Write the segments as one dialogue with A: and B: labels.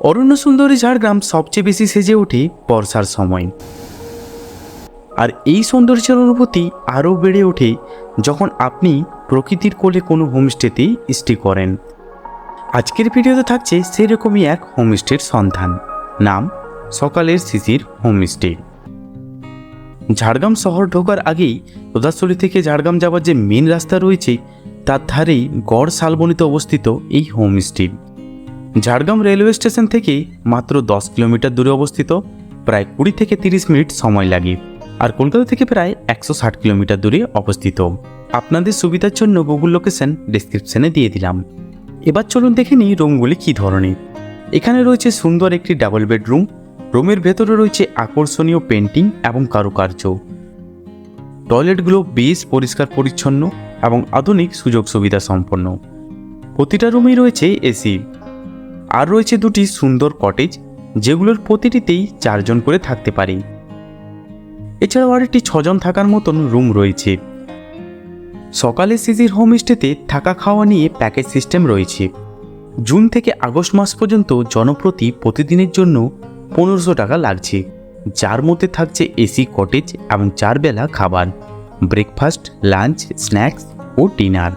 A: অরণ্য সুন্দরী ঝাড়গ্রাম সবচেয়ে বেশি সেজে ওঠে বর্ষার সময়। আর এই সৌন্দর্যের অনুভূতি আরও বেড়ে ওঠে যখন আপনি প্রকৃতির কোলে কোনো হোমস্টেতে স্টে করেন। আজকের ভিডিওতে থাকছে সেরকমই এক হোমস্টের সন্ধান। নাম, সকালের শিশির হোমস্টে। ঝাড়গ্রাম শহর ঢোকার আগেই রোদাস্থলী থেকে ঝাড়গ্রাম যাওয়ার যে মেন রাস্তা রয়েছে, তার ধারেই গড় শালবনিতে অবস্থিত এই হোমস্টে। ঝাড়গ্রাম রেলওয়ে স্টেশন থেকে মাত্র দশ কিলোমিটার দূরে অবস্থিত, প্রায় কুড়ি থেকে তিরিশ মিনিট সময় লাগে, আর কলকাতা থেকে প্রায় একশো ষাট কিলোমিটার দূরে অবস্থিত। আপনাদের সুবিধার জন্য গুগল লোকেশন ডিসক্রিপশনে দিয়ে দিলাম। এবার চলুন দেখে নিই রুমগুলি কী ধরনের। এখানে রয়েছে সুন্দর একটি ডাবল বেডরুম রুমের ভেতরে রয়েছে আকর্ষণীয় পেন্টিং এবং কারুকার্য। টয়লেটগুলো বেশ পরিষ্কার পরিচ্ছন্ন এবং আধুনিক সুযোগ সুবিধা সম্পন্ন। প্রতিটা রুমেই রয়েছে এসি। আর রয়েছে দুটি সুন্দর কটেজ যেগুলোর প্রতিটিতেই চারজন করে থাকতে পারে। এছাড়াও আর একটি ছজন থাকার মতন রুম রয়েছে। সকালে সিজির হোমস্টেতে থাকা খাওয়া নিয়ে প্যাকেজ সিস্টেম রয়েছে। জুন থেকে আগস্ট মাস পর্যন্ত জনপ্রতি প্রতিদিনের জন্য পনেরোশো টাকা লাগছে, যার মধ্যে থাকছে এসি কটেজ এবং চার বেলা খাবার ব্রেকফাস্ট লাঞ্চ স্ন্যাক্স ও ডিনার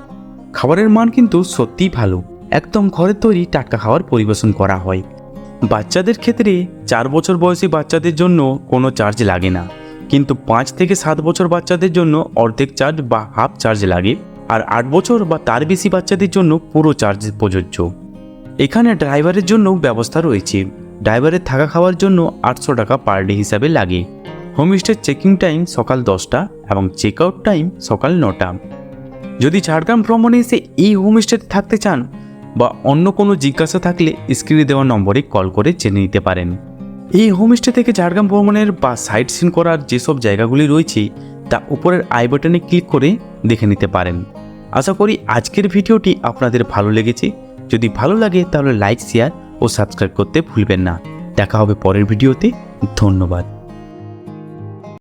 A: খাবারের মান কিন্তু সত্যিই ভালো। একদম ঘরের তৈরি টাটকা খাবার পরিবেশন করা হয়। বাচ্চাদের ক্ষেত্রে চার বছর বয়সী বাচ্চাদের জন্য কোনো চার্জ লাগে না। কিন্তু পাঁচ থেকে সাত বছর বাচ্চাদের জন্য অর্ধেক চার্জ বা হাফ চার্জ লাগে আর আট বছর বা তার বেশি বাচ্চাদের জন্য পুরো চার্জ প্রযোজ্য। এখানে ড্রাইভারের জন্য ব্যবস্থা রয়েছে। ড্রাইভারের থাকা খাওয়ার জন্য আটশো টাকা পার ডে হিসাবে লাগে। হোমস্টের চেকিং টাইম সকাল দশটা এবং চেক আউট টাইম সকাল নটা। যদি ঝাড়গ্রাম ভ্রমণে এসে এই হোমস্টেতে থাকতে চান বা অন্য কোনো জিজ্ঞাসা থাকলে স্ক্রিনে দেওয়া নম্বরে কল করে জেনে নিতে পারেন। এই হোমস্টে থেকে ঝাড়গ্রাম ভ্রমণের বা সাইট সিন করার যেসব জায়গাগুলি রয়েছে, তা উপরের আই বাটনে ক্লিক করে দেখে নিতে পারেন। আশা করি আজকের ভিডিওটি আপনাদের ভালো লেগেছে। যদি ভালো লাগে তাহলে লাইক, শেয়ার ও সাবস্ক্রাইব করতে ভুলবেন না। দেখা হবে পরের ভিডিওতে। ধন্যবাদ।